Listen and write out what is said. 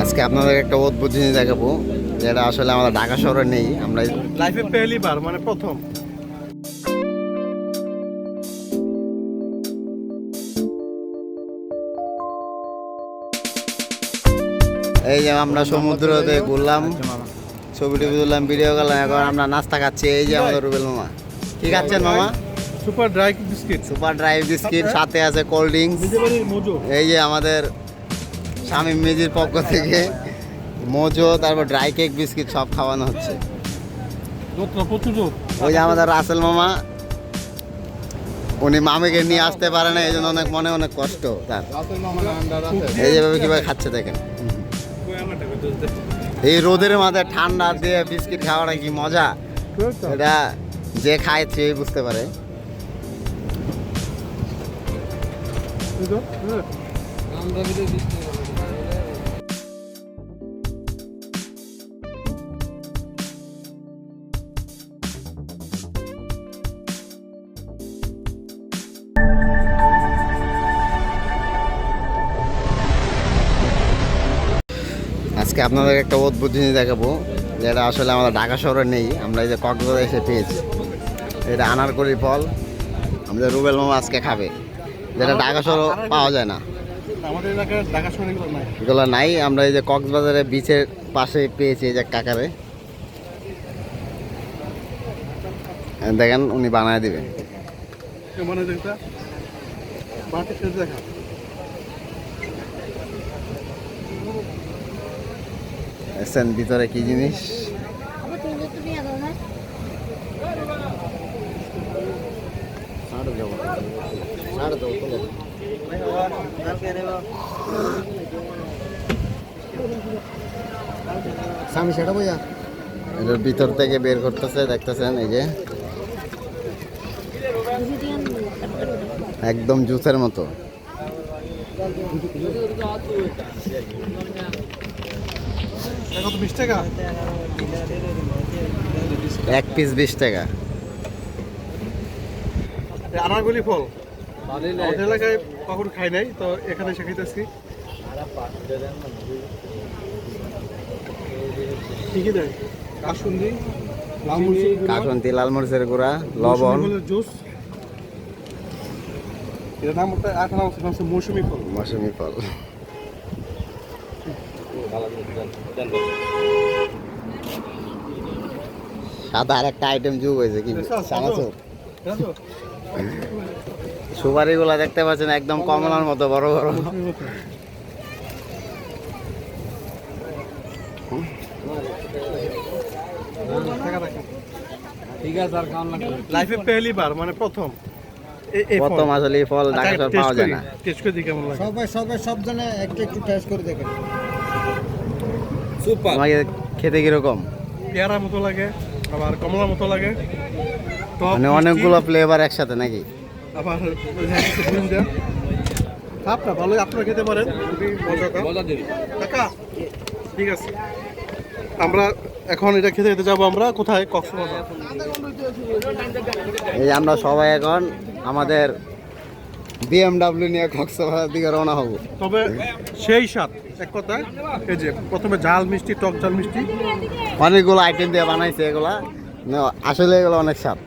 আজকে আপনাদের একটা অদ্ভুত জিনিস দেখাবো যেটা আসলে আমাদের ঢাকা শহরে নেই আমরা লাইফে পেহলি বার মানে প্রথম। এই যে আমরা সমুদ্রতে ঘুরলাম ছবি টবি তুললাম ভিডিও করলাম এখন আমরা নাস্তা খাচ্ছি এই যে আমাদের রুবেল মামা। কি খাচ্ছেন মামা? Super dry biscuit super dry biscuit সাথে আছে কোল্ড ড্রিঙ্কস এই যে আমাদের স্বামী মেজির পক্ষ থেকে মোজো তারপর ড্রাই কেক বিস্কিট সব খাওয়ানো হচ্ছে। ওই যে আমাদের রাসেল মামা উনি মামিকে নিয়ে আসতে পারে না এই জন্য অনেক মনে অনেক কষ্ট তার। এই যেভাবে কীভাবে খাচ্ছে দেখেন। এই রোদের মাথায় ঠান্ডা দিয়ে বিস্কিট খাওয়াটা কি মজা? এটা যে খায় সেই বুঝতে পারে। আজকে আপনাদের একটা অদ্ভুত জিনিস দেখাবো যেটা আসলে আমাদের ঢাকা শহরে নেই আমরা এই যে কক্সবাজার এসে পেয়েছি। এটা আনারকলি ফল আমাদের রুবেল মামা আজকে খাবে। যেটা ঢাকা শহরে পাওয়া যায় না। আমাদের এলাকার ঢাকা শহরে এগুলো নাই। আমরা এই যে কক্সবাজারের বিচের পাশে পেয়েছি এই যে কাকারে। দেখেন উনি বানায় দিবেন দেখছেন ভিতরে কি জিনিস? স্বামী সেটা বোঝা এটার ভিতর থেকে বের করতেছে দেখতেছেন এই যে। একদম জুসের মতো। কত বিশ টাকা? এক পিস বিশ টাকা। এই আনারগুলি ফল। আমাদের এলাকায় কখনো খাই নাই তো এখানে এসে খাইতেছি। কি দেয়। লাল মরিচের গুঁড়া। লবণ। জুস। এটার নাম হচ্ছে মৌসুমি ফল। মৌসুমি ফল। সাদা আর একটা আইটেম যোগ হয়েছে কি? চানাচুর ঠিক সুপারি গুলা দেখতে পাচ্ছেন একদম কমলার মতো বড় বড়। লাইফে পেহলি বার মানে প্রথম। এ- এই ফল। প্রথম আসলে ফল ঢাকা আচ্ছা, শহর taste পাওয়া যায় না। taste করে দেখি কেমন লাগে। সবাই সবাই সব জনে একটু একটু টেস্ট করে দেখেন তোমাকে খেতে কীরকম? পেয়ারার মতো লাগে আবার কমলার মতো লাগে। মানে অনেকগুলো ফ্লেভার একসাথে নাকি? আবার। আপনার ভালোই আপনারা খেতে পারেন। ঠিক আছে। আমরা এখন এটা খেতে খেতে যাব আমরা। কোথায়? কক্সবাজার। এই আমরা সবাই এখন আমাদের বিএমডাব্লিউ নিয়ে কক্সবাজার দিকে রওনা হব। তবে সেই স্বাদ এক কথায় এই যে প্রথমে ঝাল মিষ্টি টক ঝাল মিষ্টি। অনেকগুলো আইটেম দিয়ে বানাইছে এগুলা। আসলে এগুলো অনেক স্বাদ।